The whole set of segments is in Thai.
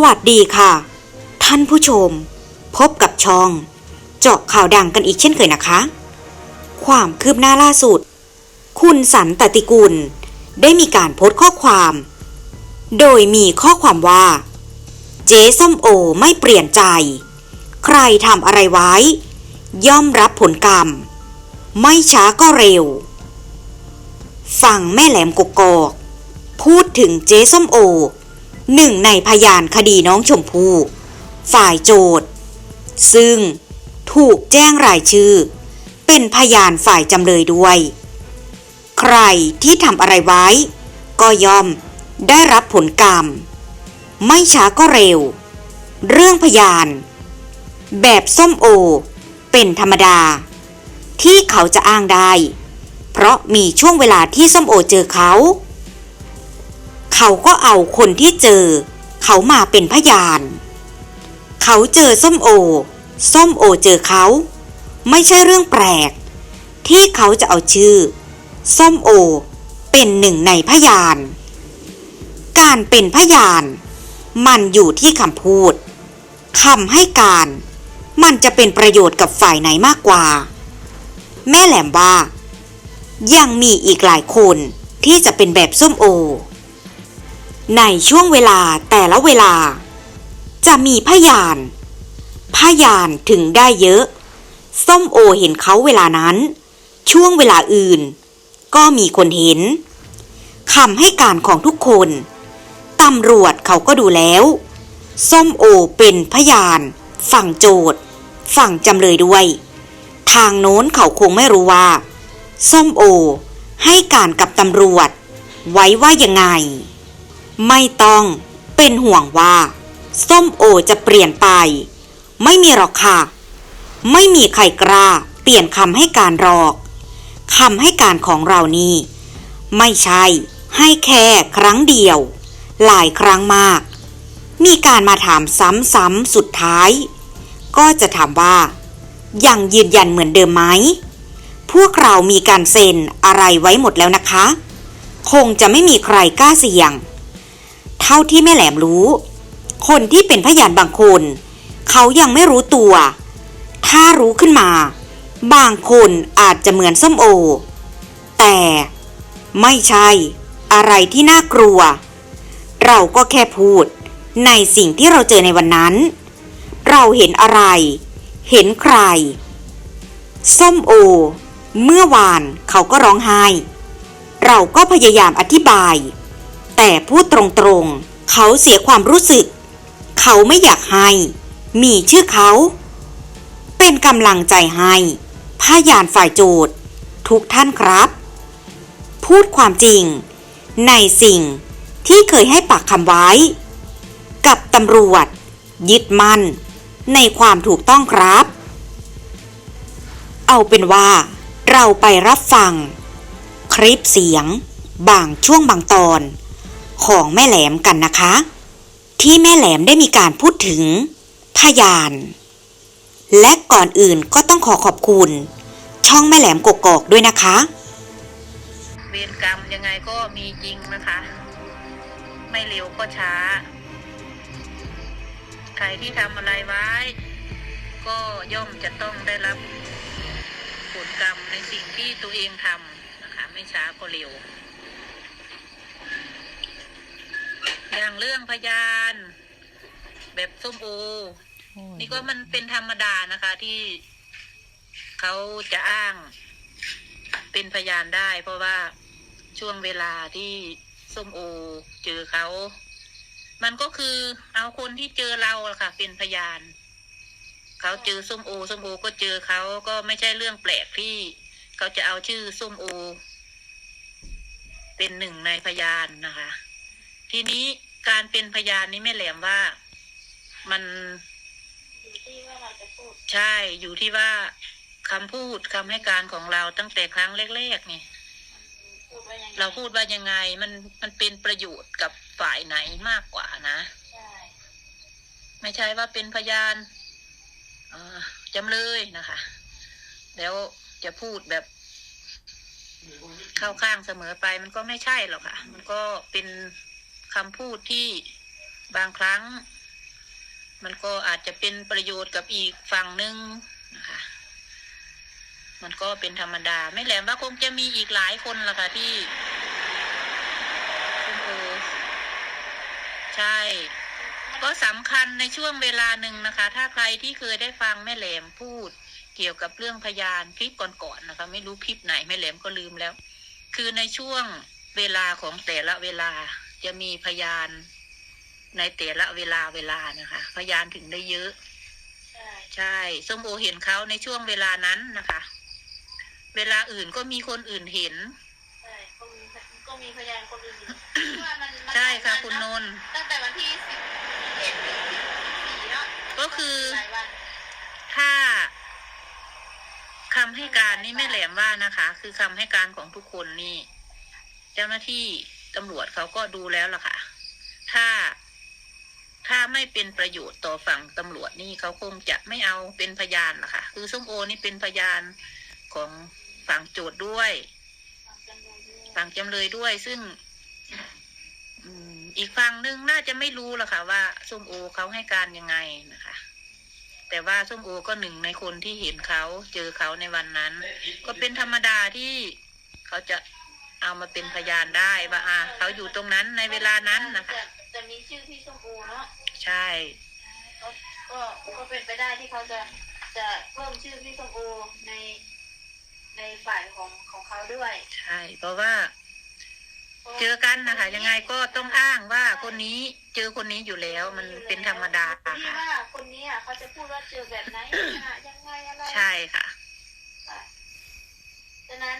สวัสดีค่ะ ท่านผู้ชม พบกับช่อง เจาะข่าวดังกันอีกเช่นเคยนะคะ ความคืบหน้าล่าสุด คุณสันตติกุล ได้มีการโพสต์ข้อความ โดยมีข้อความว่า เจ๊ส้มโอไม่เปลี่ยนใจ ใครทำอะไรไว้ ย่อมรับผลกรรม ไม่ช้าก็เร็ว ฟังแม่แหลมกกอก พูดถึงเจ๊ส้มโอ หนึ่งในพยานคดีน้องชมพู่ฝ่ายโจทย์ ซึ่งถูกแจ้งรายชื่อ เป็นพยานฝ่ายจำเลยด้วย ใครที่ทำอะไรไว้ ก็ย่อมได้รับผลกรรม ไม่ช้าก็เร็ว เรื่องพยาน แบบส้มโอ เป็นธรรมดา ที่เขาจะอ้างได้ เพราะมีช่วงเวลาที่ส้มโอเจอเขา เขาก็เอาคนที่เจอ เขามาเป็นพยาน เขาเจอส้มโอ ส้มโอเจอเขา ไม่ใช่เรื่องแปลก ที่เขาจะเอาชื่อ ส้มโอ เป็นหนึ่งในพยาน การเป็นพยาน มันอยู่ที่คำพูดคำให้การ มันจะเป็นประโยชน์กับฝ่ายไหนมากกว่า แม่แหลมว่า ยังมีอีกหลายคนที่จะเป็นแบบส้มโอ ในช่วงเวลาแต่ละเวลา จะมีพยาน พยานถึงได้เยอะ ส้มโอเห็นเขาเวลานั้น ช่วงเวลาอื่น ก็มีคนเห็นคำให้การของทุกคนตำรวจเขาก็ดูแล้ว ส้มโอเป็นพยาน ฝั่งโจทย์ฝั่งจำเลยด้วย ทางโน้นเขาคงไม่รู้ว่า ส้มโอ ให้การกับตำรวจ ไว้ว่ายังไง ไม่ต้อง เป็นห่วงว่า ส้มโอจะเปลี่ยนไป ไม่มีหรอกค่ะ ไม่มีใครกล้า เปลี่ยนคำให้การหรอกคำให้การของเรานี่ ไม่ใช่ ให้แค่ครั้งเดียว หลายครั้งมาก มีการมาถามซ้ำๆสุดท้าย ก็จะถามว่า ยังยืนยันเหมือนเดิมไหมพวกเรามีการเซ็นอะไรไว้หมดแล้วนะคะ คงจะไม่มีใครกล้าเสี่ยง เท่าที่แม่แหลมรู้ คนที่เป็นพยานบางคน เขายังไม่รู้ตัว ถ้ารู้ขึ้นมา บางคนอาจจะเหมือนส้มโอ แต่ไม่ใช่อะไรที่น่ากลัว เราก็แค่พูดในสิ่งที่เราเจอในวันนั้น เราเห็นอะไร เห็นใคร ส้มโอ เมื่อวานเขาก็ร้องไห้ เราก็พยายามอธิบาย แต่พูดตรงๆ เขาเสียความรู้สึก เขาไม่อยากให้ มีชื่อเขา เป็นกำลังใจให้พยานฝ่ายโจทย์ ทุกท่านครับ พูดความจริง ในสิ่งที่เคยให้ปากคำไว้ กับตำรวจ ยึดมั่น ในความถูกต้องครับ เอาเป็นว่าเราไปรับฟัง คลิปเสียง บางช่วงบางตอน ของแม่แหลมกันนะคะ ที่แม่แหลมได้มีการพูดถึง พยาน และก่อนอื่นก็ต้องขอขอบคุณ ช่องแม่แหลมกกอกด้วยนะคะ เวรกรรมยังไงก็มีจริงนะคะ ไม่เร็วก็ช้า ใครที่ทำอะไรไว้ ก็ย่อมจะต้องได้รับผลกรรมในสิ่งที่ตัวเองทำนะคะ ไม่ช้าก็เร็ว อย่างเรื่องพยาน แบบส้มโอ นี่ก็มันเป็นธรรมดานะคะที่เขาจะอ้าง เป็นพยานได้ เพราะว่าช่วงเวลาที่ส้มโอ เจอเขา มันก็คือเอาคนที่เจอเราค่ะ เป็นพยาน เขาเจอส้มโอส้มโอก็เจอเขาก็ไม่ใช่เรื่องแปลกที่เขาจะเอาชื่อส้มโอ เป็นหนึ่งในพยานนะคะ ทีนี้ การเป็นพยานนี้ไม่แหลมว่ามันใช่อยู่ที่ว่าคำพูดคำให้การของเราตั้งแต่ครั้งแรกๆนี่เราพูดว่ายังไงมันมันเป็นประโยชน์กับฝ่ายไหนมากกว่านะไม่ใช่ว่าเป็นพยานเอ่อจำเลยนะคะ แล้วจะพูดแบบเข้าข้างเสมอไปมันก็ไม่ใช่หรอกค่ะ มันก็เป็น คำพูดที่บางครั้ง มันก็อาจจะเป็นประโยชน์กับอีกฝั่งหนึ่งนะคะมันก็เป็นธรรมดา ไม่แหลมว่าคงจะมีอีกหลายคนล่ะค่ะที่คุณใช่ ก็สำคัญในช่วงเวลาหนึ่งนะคะ ถ้าใครที่เคยได้ฟังแม่แหลมพูด เกี่ยวกับเรื่องพยานคลิปก่อนๆนะคะ ไม่รู้คลิปไหนแม่แหลมก็ลืมแล้ว คือในช่วงเวลาของแต่ละเวลา จะมีพยานในแต่ละเวลาเวลานะคะ พยานถึงได้เยอะใช่ใช่ส้มโอเห็นเขาในช่วงเวลานั้นนะคะ เวลาอื่นก็มีคนอื่นเห็นใช่ก็มีก็มีพยานคนอื่นอยู่ว่ามันมันใช่ค่ะหลายคุณวันนเอะนท์ตั้งแต่วันที่สิบเอ็ดถึงสิบสี่เนาะก็คือหลายวันถ้าคำให้การนี่แม่แหลมว่านะคะ คือคำให้การของทุกคนนี่ เจ้าหน้าที่ ตำรวจเขาก็ดูแล้วล่ะค่ะ ถ้า ถ้าไม่เป็นประโยชน์ต่อฝั่งตำรวจนี่เขาคงจะไม่เอาเป็นพยานล่ะค่ะ คือส้มโอนี่เป็นพยานของฝั่งโจทย์ด้วย ฝั่งจำเลยด้วย ซึ่งอีกฝั่งหนึ่งน่าจะไม่รู้หรอกค่ะ ว่าส้มโอเขาให้การยังไงนะคะแต่ว่าส้มโอก็หนึ่งในคนที่เห็นเขาเจอเขาในวันนั้น ก็เป็นธรรมดาที่เขาจะ เอามาเป็นพยานได้ว่าอ่าเขาอยู่ตรงนั้นในเวลานั้นนะคะจจะมีชื่อพี่ชมพูเนาะใช่ ก็ก็ก็เป็นไปได้ที่เขาจะจะเพิ่มชื่อพี่ชมพูใน ในฝ่ายของของเขาด้วยใช่ เพราะว่าเจอกันนะคะ ยังไงก็ต้องอ้างว่าคนนี้เจอคนนี้อยู่แล้วมันเป็นธรรมดาที่ค่ะว่าคนนี้อะเขาจะพูดว่าเจอแบบไหนอะยังไงอะไร ใช่ค่ะค่ะฉะนั้น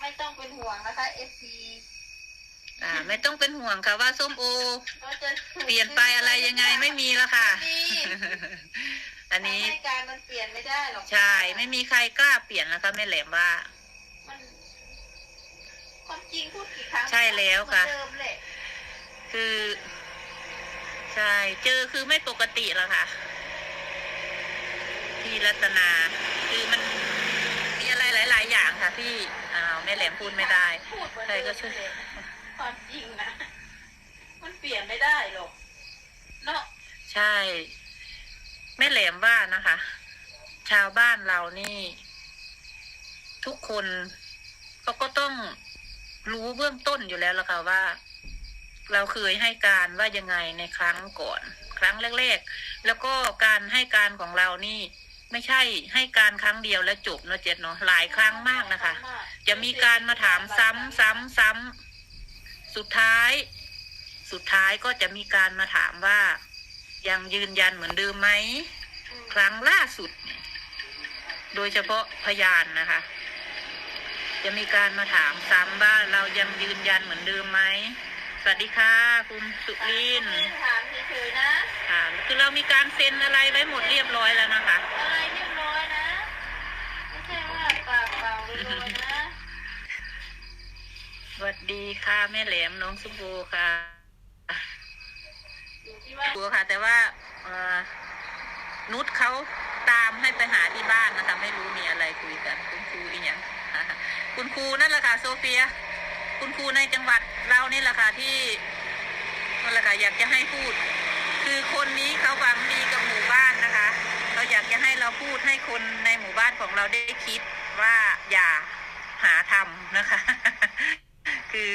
ไม่ต้อง เป็นห่วงนะคะเอฟซีอ่า ไม่ต้องเป็นห่วงค่ะว่าส้มโอ ก็จะเปลี่ยนไปอะไรยังไงไม่มีแล้วค่ะ ไม่มีอันนี้ทำให้การมันเปลี่ยนไม่ได้หรอกใช่ไม่มีใครกล้าเปลี่ยนแล้วค่ะแม่แหลมว่า มันความจริงพูดกี่ครั้งใช่แล้วค่ะ เหมือนเดิมแหละคือ ใช่ เจอคือไม่ปกติแล้วค่ะ ที่รัตนา คือมันมีอะไรหลาย ๆ อย่างค่ะที่อ้าว แม่แหลมพูดไม่ได้พูดเหมือนใครเดิมก็ช่วยเลยความจริงนะ มันเปลี่ยนไม่ได้หรอก เนาะใช่ แม่แหลมว่านะคะ ชาวบ้านเรานี่ ทุกคนเขาก็ต้องรู้เบื้องต้นอยู่แล้วล่ะค่ะว่า เราเคยให้การว่ายังไงในครั้งก่อน ครั้งแรก ๆ แล้วก็การให้การของเรานี่ ไม่ใช่ให้การครั้งเดียวแล้วจบเนอะเจ็ดเนาะหลายครั้งมากนะคะ จะมีการมาถามซ้ำซ้ำซ้ำสุดท้าย สุดท้ายก็จะมีการมาถามว่า ยังยืนยันเหมือนเดิมไหมครั้งล่าสุด โดยเฉพาะพยานนะคะ จะมีการมาถามซ้ำว่าเรายังยืนยันเหมือนเดิมไหม วัสดีค่ะ คุณสุรินทร์ไม่ได้ถามเฉยๆนะค่ะ คือเรามีการเซ็นอะไรไว้หมดเรียบร้อยแล้วนะคะ อะไรเรียบร้อยนะ ไม่ใช่ว่าปากเปล่าลอยๆนะสวัสดีค่ะแม่แหลมน้องสุโบค่ะอยู่ที่ว่าครูค่ะ แต่ว่าเอ่อนุชเขาตามให้ไปหาที่บ้านนะคะ ไม่รู้มีอะไรคุยกัน คุณครูอีกอย่าง คุณครูนั่นแหละค่ะโซเฟีย คุณครูในจังหวัดเรานี่แหละค่ะที่นั่นแหละค่ะอยากจะให้พูด คือคนนี้เขาหวังดีกับหมู่บ้านนะคะเขาอยากจะให้เราพูดให้คนในหมู่บ้านของเราได้คิดว่าอย่าหาทำนะคะ คือ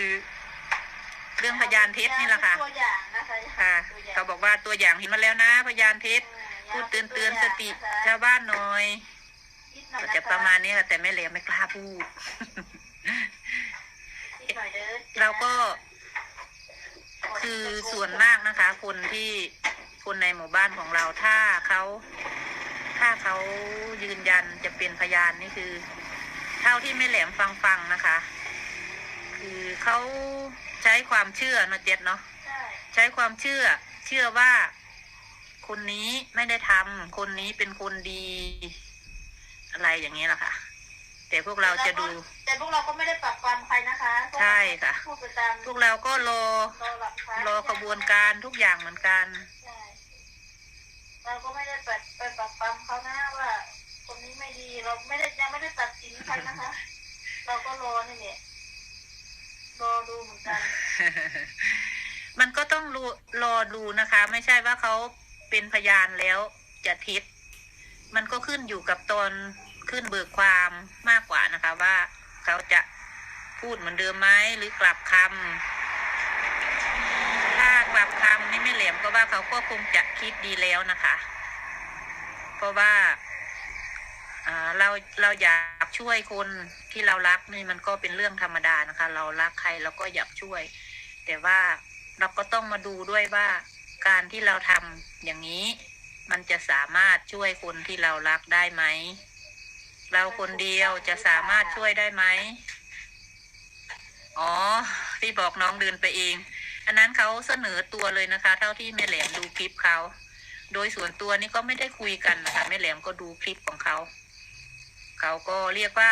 เรื่องพยานเท็จนี่แหละค่ะ ตัวอย่างนะคะค่ะตัวย่งเขาบอกว่าตัวอย่างเห็นมาแล้วนะ พยานเท็จพูดเตือนเตือนสติชาวบ้านหน่อยนิดหน่อยก็นคจะประมาณนี้ค่ะแต่แม่เหลียไม่กล้าพูดนิดหน่อย เราก็คือส่วนมากนะคะ คนที่คนในหมู่บ้านของเราถ้าเขาถ้าเขายืนยันจะเป็นพยานนี่คือ เท่าที่แม่แหลมฟังฟังนะคะ คือเขาใช้ความเชื่อเนอะเจ็ดเนาะใช้ความเชื่อ เชื่อว่า คนนี้ไม่ได้ทำคนนี้เป็นคนดี อะไรอย่างนี้แหละค่ะ แต่พวกเราจะดู แต่พวกเราก็ไม่ได้ปรับความใครนะคะพวกเราใช่ค่ะ พูดไปตามพวกเราก็รอรอหลักฐานรอขบวนการทุกอย่างเหมือนกัน ใช่เราก็ไม่ได้ไปไปปรับปรามเขานะว่าคนนี้ไม่ดีเราไม่ได้ยังไม่ได้ตัดสินใครนะคะ เราก็รอนี่แหละรอดูเหมือนกัน มันก็ต้องรอรอดูนะคะ ไม่ใช่ว่าเขาเป็นพยานแล้วจะเท็จมันก็ขึ้นอยู่กับตอน ขึ้นเบิกความมากกว่านะคะว่าเขาจะพูดเหมือนเดิมไหมหรือกลับคำถ้ากลับคำนี่ไม่แหลมก็ว่าเขาก็คงจะคิดดีแล้วนะคะ เพราะว่าเราเราอยากช่วยคนที่เรารักนี่มันก็เป็นเรื่องธรรมดานะคะ เรารักใครเราก็อยากช่วย แต่ว่าเราก็ต้องมาดูด้วยว่าการที่เราทำอย่างนี้ มันจะสามารถช่วยคนที่เรารักได้ไหม เราคนเดียวจะสามารถช่วยได้ไหมอ๋อที่บอกน้องเดินไปเอง อันนั้นเขาเสนอตัวเลยนะคะ เท่าที่แม่แหลมดูคลิปเขาโดยส่วนตัวนี่ก็ไม่ได้คุยกันนะคะแม่แหลมก็ดูคลิปของเขาเขาก็เรียกว่า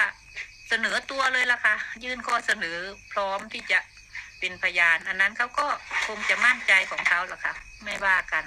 เสนอตัวเลยล่ะค่ะ ยื่นข้อเสนอพร้อมที่จะเป็นพยาน อันนั้นเขาก็คงจะมั่นใจของเขาล่ะค่ะ ไม่ว่ากัน